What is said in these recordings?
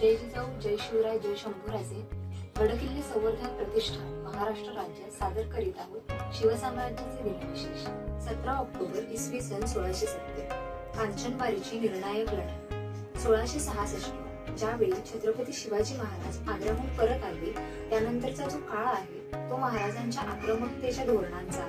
जय चौक जय शिवराय जय शंभूराजे. गडकिल्ले संवर्धन प्रतिष्ठान महाराष्ट्र राज्य सादर करीत आहोत शिवसाम्राज्याचे दिनविशेष सतरा ऑक्टोबर इसवी सन सोळाशे सत्तर. कांचनबारीची निर्णायक लढाई. सोळाशे सहासष्ट ज्यावेळी छत्रपती शिवाजी महाराज आग्र्याहून परत आले त्यानंतरचा जो काळ आहे तो महाराजांच्या आक्रमकतेच्या धोरणांचा.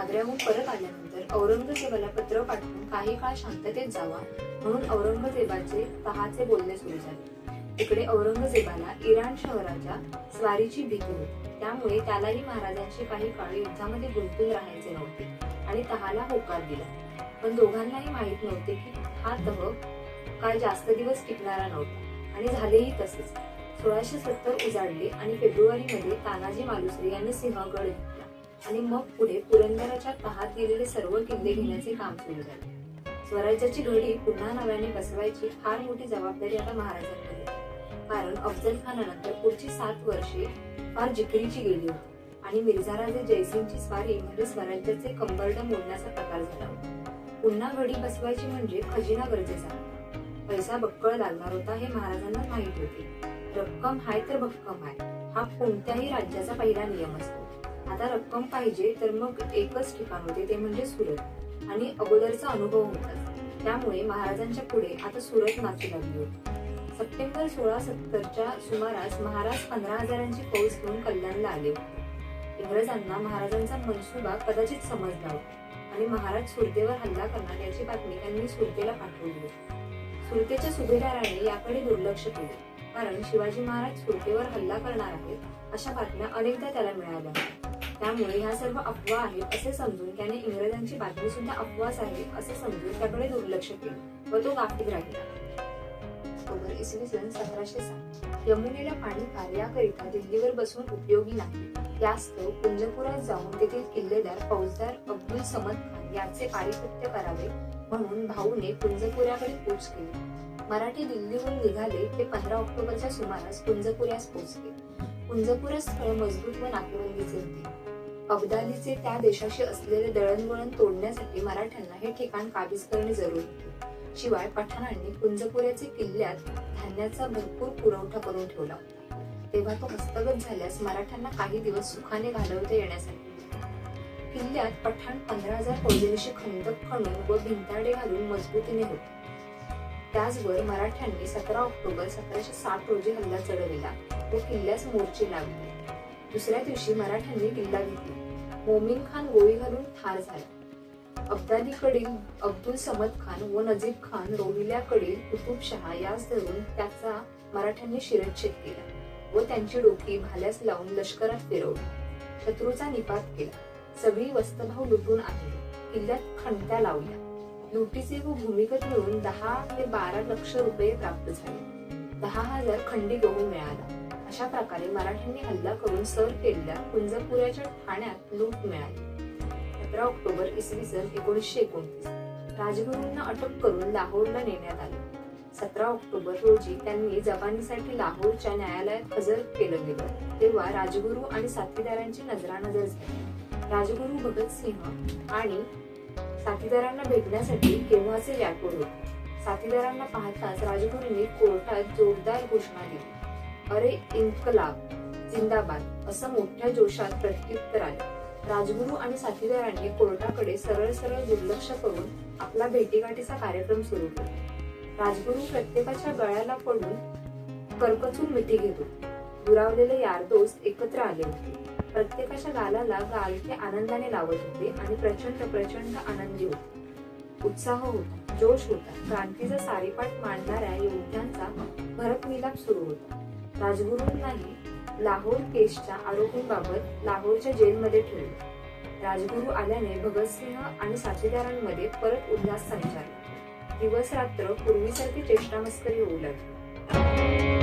आग्र्याहून परत आल्यानंतर औरंगजेबाला पत्र पाठवून काही काळ शांततेत जावा म्हणून औरंगजेबाचे तहाचे बोलणे सुरू झाले. इकडे औरंगजेबाला इराण शहराच्या स्वारीची भीती होती. त्यामुळे त्यालाही महाराजांची काही काळ युद्धामध्ये गुंतून राहायचे नव्हते आणि तहाला होकार दिला. पण दोघांनाही माहीत नव्हते की हा तह काय जास्त दिवस टिकणारा नव्हता. आणि झालेही तसेच. सोळाशे सत्तर उजाडले आणि फेब्रुवारीमध्ये तानाजी मालुसरे यांनी सिंहगड घेतला. आणि मग पुढे पुरंदराच्या तहात गेलेले सर्व किल्ले घेण्याचे काम सुरू झाले. स्वराज्याची घडी पुन्हा नव्याने बसवायची फार मोठी जबाबदारी आता महाराजांकडे कारण अफजल खानानंतर पुढची सात वर्षे फार जिकिरीची गेली होती. आणि मिर्झा राजे जयसिंगची स्वारी म्हणजे स्वराज्याचे कंबरड मोडण्याचा प्रकार झाला पुन्हा घडी बसवायची म्हणजे खजिना गरजेचा पैसा बक्कळ लागणार होता हे महाराजांना माहीत होते. रक्कम हाय तर भक्कम हाय. हा कोणत्याही राज्याचा पहिला नियम असतो. आता रक्कम पाहिजे तर मग एकच ठिकाण होते ते म्हणजे सुरत. आणि अगोदरचा अनुभव होता त्यामुळे महाराजांच्या पुढे आता सुरत नाचू लागली होती. सप्टेंबर सोळा सत्तरच्या सुमारास महाराज पंधरा हजारांची फौज घेऊन कल्याणला आले इंग्रजांना महाराजांचा मनसुबा कदाचित समजला होता आणि महाराज सुरतेवर हल्ला करणार याची बातमी त्यांनी सुरतेला पाठवली सुरतेच्या सुभेदाराने याकडे दुर्लक्ष केले कारण शिवाजी महाराज सुरतेवर हल्ला करणार आहेत अशा बातम्या अनेकदा त्याला मिळाल्या. त्यामुळे ह्या सर्व अफवा आहेत असे समजून त्याने इंग्रजांची बातमी सुद्धा अफवाच आहे असे समजून त्याकडे दुर्लक्ष केले व तो गाफीत राहिला. ऑक्टोबर इसवी सन सतराशे सात यमुनेला पाणी कार्याकरिता दिल्लीवर बसून उपयोगी नाही. यास्तव कुंजपुरात जाऊन तेथील किल्लेदार फौजदार अब्दुल समद खान याचे पारिपत्य करावे म्हणून भाऊने कुंजपुऱ्याकडे कूच केली. मराठी दिल्लीहून निघाले ते पंधरा ऑक्टोबरच्या सुमारास कुंजपुऱ्यास पोहोचले. कुंजपुरा स्थळ मजबूत व नाकेबंदीचे होते. अब्दालीचे त्या देशाशी असलेले दळणवळण तोडण्यासाठी मराठ्यांना हे ठिकाण काबीज करणे जरूर होते. शिवाय पठाणांनी कुंजपुऱ्याचे किल्ल्यात धान्याचा भरपूर पुरवठा करून ठेवला होता. तेव्हा तो हस्तगत झाल्यास मराठ्यांना काही दिवस सुखाने घालवता येण्यासाठी. किल्ल्यात पठाण पंधरा हजार फौजेनिशी खंदक खणून व भिंताडे घालून मजबूतीने होते. त्याचवर मराठ्यांनी सतरा ऑक्टोबर सतराशे साठ रोजी हल्ला चढविला व किल्ल्यास मोर्चे लागले दुसऱ्या दिवशी मराठ्यांनी किल्ला घेतला. मोमीन खान गोळी घालून ठार झाला. अब्दालीकडील अब्दुल समद खान व नजीब खान रोहिल्याकडील कुतुब शहा यास धरून त्याचा मराठ्यांनी शिरच्छेद केला व त्यांची डोकी भाल्यास लावून लष्करात फिरवली. शत्रूचा निपात केला. सगळी वस्तभाव लुटून आणली. किल्ल्यात खंड्या लावल्या. लुटीचे व भूमिगत मिळून दहा ते बारा लक्ष रुपये प्राप्त झाले. दहा हजार खंडी गहू मिळाला. अशा प्रकारे मराठ्यांनी हल्ला करून सर केलेल्या कुंजपुऱ्याच्या ठाण्यात लूट मिळाली. सतरा ऑक्टोबर इसवी सन एकोणीसशे एकोणतीस. राजगुरूंना अटक करून लाहोरला नेण्यात आले. सतरा ऑक्टोबर रोजी त्यांनी जबानीसाठी लाहोरच्या न्यायालयात हजर केलं गेलं. तेव्हा राजगुरू आणि साथीदारांची नजरानजर झाली. राजगुरू भगतसिंह आणि साथीदारांना भेटण्यासाठी केव्हाचे व्याकुळ होते? साथीदारांना पाहताच राजगुरूंनी कोर्टात जोरदार घोषणा दिली. अरे इन्कलाब जिंदाबाद असं मोठ्या जोशात प्रत्युत्तर आले. राजगुरू आणि साथीदारांनी कोर्टाकडे सरळ सरळ दुर्लक्ष करून आपला भेटीगाठीचा कार्यक्रम सुरू केला. राजगुरू प्रत्येकाच्या गळ्याला पडून करकचून मिठी घेतो. दुरावलेले यार दोस्त एकत्र आले होते. प्रत्येकाच्या गालाला गालके आनंदाने लावत होते आणि प्रचंड प्रचंड आनंदी होते. उत्साह होता जोश होता. क्रांतीचा सारीपाठ मांडणाऱ्या योद्ध्यांचा भरत मिलाप सुरू होता. राजगुरूंनाही लाहोर केसच्या आरोपींबाबत लाहोरच्या जेलमध्ये ठेवले. राजगुरू आल्याने भगतसिंह आणि साथीदारांमध्ये परत उल्हास संचारला. दिवस रात्र पूर्वीसारखी चेष्टामस्करी होऊ लागली.